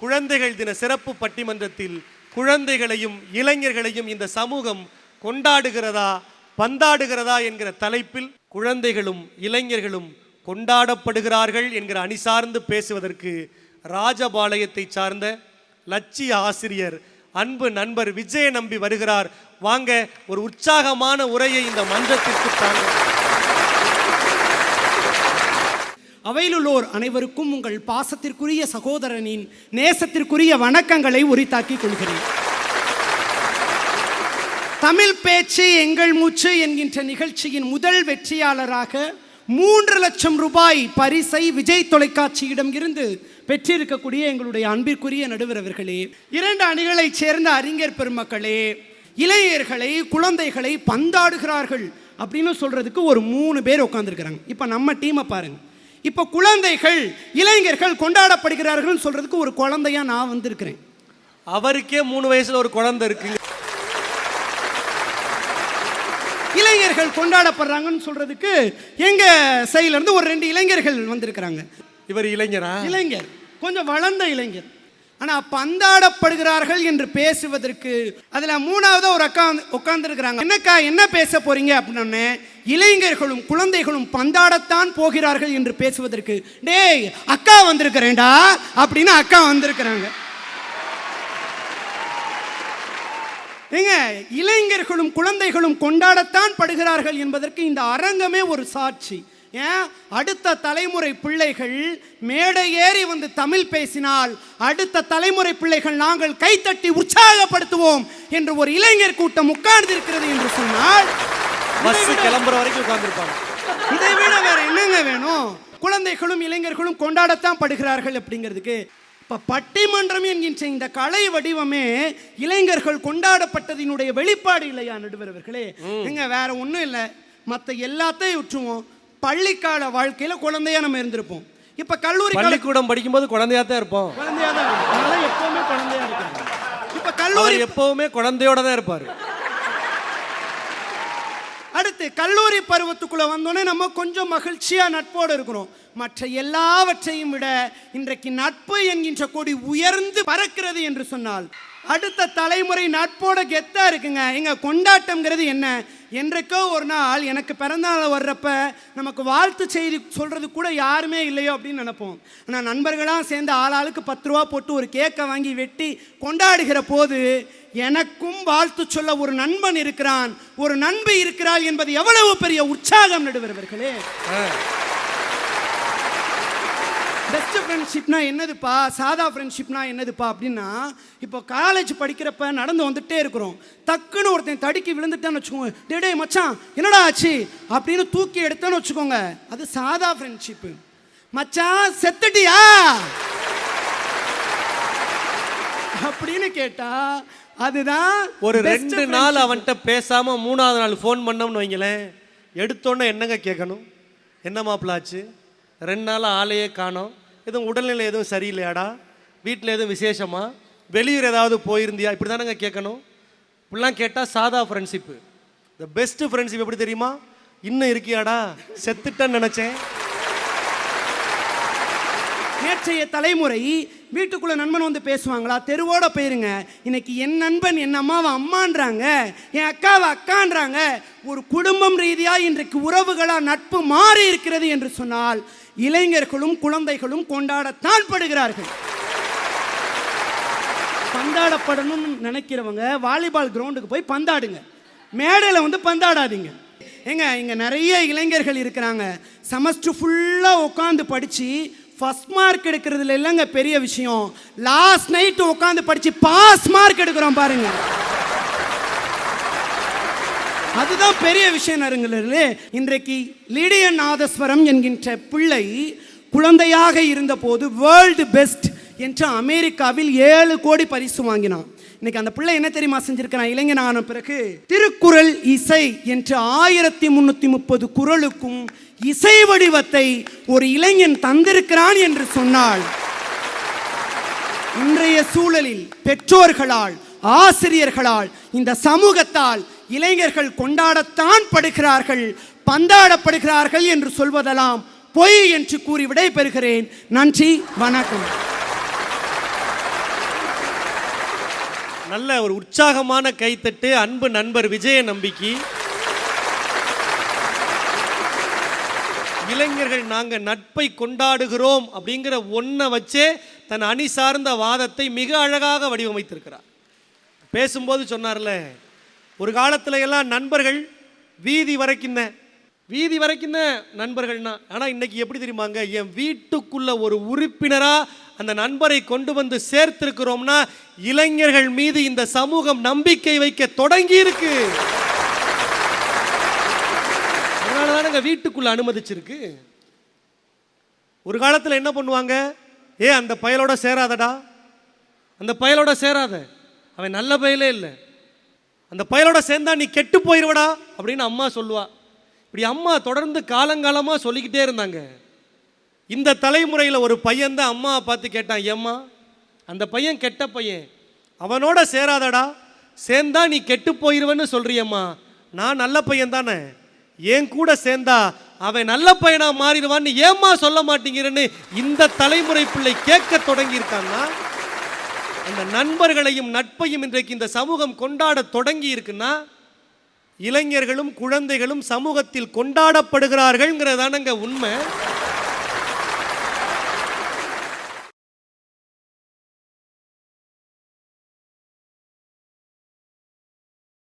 குழந்தைகள் தின சிறப்பு பட்டிமன்றத்தில் குழந்தைகளையும் இளைஞர்களையும் இந்த சமூகம் கொண்டாடுகிறதா பந்தாடுகிறதா என்கிற தலைப்பில் குழந்தைகளும் இளைஞர்களும் கொண்டாடப்படுகிறார்கள் என்கிற அணி சார்ந்து பேசுவதற்கு ராஜபாளையத்தை சார்ந்த லட்சிய ஆசிரியர் அன்பு நண்பர் விஜய நம்பி வருகிறார். வாங்க ஒரு உற்சாகமான உரையை இந்த மன்றத்திற்கு தாங்க. அவையிலுள்ளோர் அனைவருக்கும் உங்கள் பாசத்திற்குரிய சகோதரனின் நேசத்திற்குரிய வணக்கங்களை உரித்தாக்கிக் கொள்கிறேன். தமிழ் பேச்சு எங்கள் மூச்சு என்கின்ற நிகழ்ச்சியின் முதல் வெற்றியாளராக மூன்று லட்சம் ரூபாய் பரிசை விஜய் தொலைக்காட்சியிடம் இருந்து பெற்றிருக்கக்கூடிய எங்களுடைய அன்பிற்குரிய நடுவரவர்களே இரண்டு அணிகளைச் சேர்ந்த அறிஞர் பெருமக்களே இளைஞர்களை குழந்தைகளை பந்தாடுகிறார்கள் அப்படின்னு சொல்றதுக்கு ஒரு மூணு பேர் உட்காந்துருக்கிறாங்க இப்போ நம்ம டீமை பாருங்க. இப்போ குழந்தைகள் இளைஞர்கள் கொண்டாடப்படுகிறார்கள் சொல்றதுக்கு ஒரு குழந்தையா நான் வந்திருக்கிறேன். அவருக்கே மூணு வயசுல ஒரு குழந்தை இருக்குங்க. இளைஞர்கள் கொண்டாடப்படுறாங்கன்னு சொல்றதுக்கு எங்க சைடுல இருந்து ஒரு ரெண்டு இளைஞர்கள் வந்திருக்கிறாங்க. இவர் இளைஞரா? இளைஞர். கொஞ்சம் வளர்ந்த இளைஞர். ஆனால் பந்தாடப்படுகிறார்கள் என்று பேசுவதற்கு அதில் மூணாவதாக ஒரு அக்கா உட்காந்துருக்கிறாங்க என்னக்கா என்ன பேச போகிறீங்க அப்படின்னு இளைஞர்களும் குழந்தைகளும் பந்தாடத்தான் போகிறார்கள் என்று பேசுவதற்கு டேய் அக்கா வந்திருக்கிறேன்டா அப்படின்னு அக்கா வந்திருக்கிறாங்க. ஏங்க இளைஞர்களும் குழந்தைகளும் கொண்டாடத்தான் படுகிறார்கள் என்பதற்கு இந்த அரங்கமே ஒரு சாட்சி. ஏன்? அடுத்த தலைமுறை பிள்ளைகள் மேடை ஏறி வந்து தமிழ் பேசினால் அடுத்த தலைமுறை பிள்ளைகள் நாங்கள் கைத்தட்டி உற்சாகப்படுத்துவோம் என்று ஒரு இளைஞர் கூட்டம் உட்கார்ந்திருக்கிறது என்று சொன்னால் பஸ் கிளம்புற வரைக்கும் உட்கார்ந்துருப்பாங்க. இதை விட வேற என்னங்க வேணும்? குழந்தைகளும் இளைஞர்களும் கொண்டாடத்தான் படுகிறார்கள் அப்படிங்கிறதுக்கு. இப்ப பட்டிமன்றம் என்கின்ற இந்த கலை வடிவமே இளைஞர்கள் கொண்டாடப்பட்டதினுடைய வெளிப்பாடு இல்லையா நடுவர் அவர்களே? எங்க வேற ஒண்ணும் இல்லை. மற்ற எல்லாத்தையும் விட்டுருவோம் பள்ளிக்கால வாழ்க்கையில குழந்தையா நம்ம இருந்திருப்போம். இப்ப கல்லூரி கால பள்ளிக்கூடம் படிக்கும்போது குழந்தையா தான் இருப்போம். குழந்தையா தான் இருக்கும். அதனால எப்பவுமே குழந்தையா இருக்காங்க. இப்ப கல்லூரி எப்பவுமே குழந்தையோட தான் இருப்பாரு. அடுத்து கல்லூரி பருவத்துக்குள்ள வந்தோடனே நம்ம கொஞ்சம் மகிழ்ச்சியா நட்போடு இருக்கிறோம் மற்ற எல்லாவற்றையும் விட இன்றைக்கு நட்பு என்கின்ற கொடி உயர்ந்து பறக்கிறது என்று சொன்னால் அடுத்த தலைமுறை நட்போட கெத்தா இருக்குங்க. எங்க கொண்டாட்டம்ங்கிறது என்ன? என்றைக்கோ ஒரு நாள் எனக்கு பிறந்தநாள் வர்றப்ப நமக்கு வாழ்த்து செய்தி சொல்றது கூட யாருமே இல்லையோ அப்படின்னு நினைப்போம். ஆனால் நண்பர்களாக சேர்ந்து ஆளாளுக்கு பத்து ரூபா போட்டு ஒரு கேக்கை வாங்கி வெட்டி கொண்டாடுகிற போது எனக்கும் வாழ்த்து சொல்ல ஒரு நண்பன் இருக்கிறான். ஒரு நண்பு இருக்கிறாள் என்பது எவ்வளவு பெரிய உற்சாகம் நடுவர்களே பெஸ்ட் ஃப்ரெண்ட்ஷிப்னா என்னதுப்பா? சாதா ஃப்ரெண்ட்ஷிப்னா என்னதுப்பா அப்படின்னா இப்போ காலேஜ் படிக்கிறப்ப நடந்து வந்துட்டே இருக்கிறோம். டக்குன்னு ஒருத்தன் தடுக்கி விழுந்துட்டான்னு வச்சுக்கோங்க. டேய் மச்சான் என்னடா ஆச்சு? அப்படின்னு தூக்கி எடுத்தேன்னு வச்சுக்கோங்க. அது சாதா ஃப்ரெண்ட்ஷிப்பு மச்சான் செத்துட்டியா? அப்படின்னு கேட்டா அதுதான் ஒரு ரெண்டு. நாள் அவன்கிட்ட பேசாம மூணாவது நாள் ஃபோன் பண்ணோம்னு வைங்களேன் எடுத்தோன்னே என்னங்க கேட்கணும்? என்ன மாப்பிள்ள ஆச்சு? ரெண்டு நாள் ஆளையே காணோம். எதுவும் உடல்நிலை எதுவும் சரியில்லையாடா? வீட்டில் எதுவும் விசேஷமா? வெளியூர் ஏதாவது போயிருந்தியா? இப்படி தானங்க கேட்கணும். இப்படிலாம் கேட்டால் சாதா ஃப்ரெண்ட்ஷிப்பு த பெஸ்ட் ஃப்ரெண்ட்ஷிப் எப்படி தெரியுமா? இன்னும் இருக்கியாடா? செத்துட்டேன்னு நினச்சேன். நேற்றைய தலைமுறை வீட்டுக்குள்ள நண்பன் வந்து பேசுவாங்களா? தெருவோட போயிருங்க. இன்னைக்கு என் நண்பன் என் அம்மாவை அம்மான்றாங்க. என் அக்காவை அக்கான்றாங்க. ஒரு குடும்பம் ரீதியா இன்றைக்கு உறவுகளா நட்பு மாறி இருக்கிறது என்று சொன்னால் இளைஞர்களும் குழந்தைகளும் கொண்டாடத்தான் படுகிறார்கள் பந்தாடப்படணும்னு நினைக்கிறவங்க வாலிபால் கிரவுண்டுக்கு போய் பந்தாடுங்க. மேடையில் வந்து பந்தாடாதீங்க. ஏங்க இங்கே நிறைய இளைஞர்கள் இருக்கிறாங்க. செமஸ்டர் ஃபுல்லாக உட்காந்து படித்து ஃபர்ஸ்ட் மார்க் எடுக்கிறதுல இல்லைங்க பெரிய விஷயம். லாஸ்ட் நைட்டு உட்காந்து படித்து பாஸ் மார்க் எடுக்கிறோம் பாருங்க. அதுதான் பெரிய விஷயம் அருங்களே இன்றைக்கு லிடிய நாதஸ்வரம் என்கின்ற பிள்ளை குழந்தையாக இருந்தபோது வேர்ல்டு பெஸ்ட் என்று அமெரிக்காவில் ஏழு கோடி பரிசு வாங்கினான். இன்னைக்கு அந்த பிள்ளை என்ன தெரியுமா செஞ்சிருக்கிறான்? இளைஞனான பிறகு திருக்குறள் இசை என்று ஆயிரத்தி முன்னூத்தி முப்பது குறளுக்கும் இசை வடிவத்தை ஒரு இளைஞன் தந்திருக்கிறான் என்று சொன்னால் இன்றைய சூழலில் பெற்றோர்களால் ஆசிரியர்களால் இந்த சமூகத்தால் இளைஞர்கள் கொண்டாடத்தான் படுகிறார்கள் பந்தாடப்படுகிறார்கள் என்று சொல்வதெல்லாம் பொய் என்று கூறி விடை பெறுகிறேன் நன்றி வணக்கம். நல்ல ஒரு உற்சாகமான கைத்தட்டு அன்பு நண்பர் விஜய நம்பிக்கை. இளைஞர்கள் நாங்கள் நட்பை கொண்டாடுகிறோம் அப்படிங்கிற ஒன்றை வச்சே தன் அணி சார்ந்த வாதத்தை மிக அழகாக வடிவமைத்திருக்கிறார். பேசும்போது சொன்னார்ல ஒரு காலத்தில் எல்லாம் நண்பர்கள் வீதி வரைக்கும் வீதி வரைக்கும் நண்பர்கள்னா ஆனால் இன்னைக்கு எப்படி தெரியுமாங்க என் வீட்டுக்குள்ள ஒரு உறுப்பினராக அந்த நண்பரை கொண்டு வந்து சேர்த்திருக்கிறோம்னா இளைஞர்கள் மீது இந்த சமூகம் நம்பிக்கை வைக்க தொடங்கி இருக்குது அதனால தானுங்க வீட்டுக்குள்ள அனுமதிச்சிருக்கு. ஒரு காலத்தில் என்ன பண்ணுவாங்க? ஏ அந்த பயலோட சேராதடா. அந்த பயலோட சேராத. அவன் நல்ல பயலே இல்லை. அந்த பயலோட சேர்ந்தா நீ கெட்டு போயிடுவடா அப்படின்னு அம்மா சொல்லுவா. இப்படி அம்மா தொடர்ந்து காலங்காலமாக சொல்லிக்கிட்டே இருந்தாங்க. இந்த தலைமுறையில் ஒரு பையன் தான் அம்மாவை பார்த்து கேட்டான் ஏம்மா அந்த பையன் கெட்ட பையன். அவனோட சேராதடா. சேர்ந்தா நீ கெட்டு போயிடுவன்னு சொல்றியம்மா. நான் நல்ல பையன் தானே என் கூட சேர்ந்தா அவன் நல்ல பையனா மாறிடுவான்னு ஏம்மா சொல்ல மாட்டேங்கிறேன்னு இந்த தலைமுறை பிள்ளை கேட்க தொடங்கியிருக்கான்னா அந்த நண்பர்களையும் நட்பையும் இன்றைக்கு இந்த சமூகம் கொண்டாட தொடங்கி இருக்குன்னா இளைஞர்களும் குழந்தைகளும் சமூகத்தில் கொண்டாடப்படுகிறார்கள்ங்கிறதானங்க உண்மை.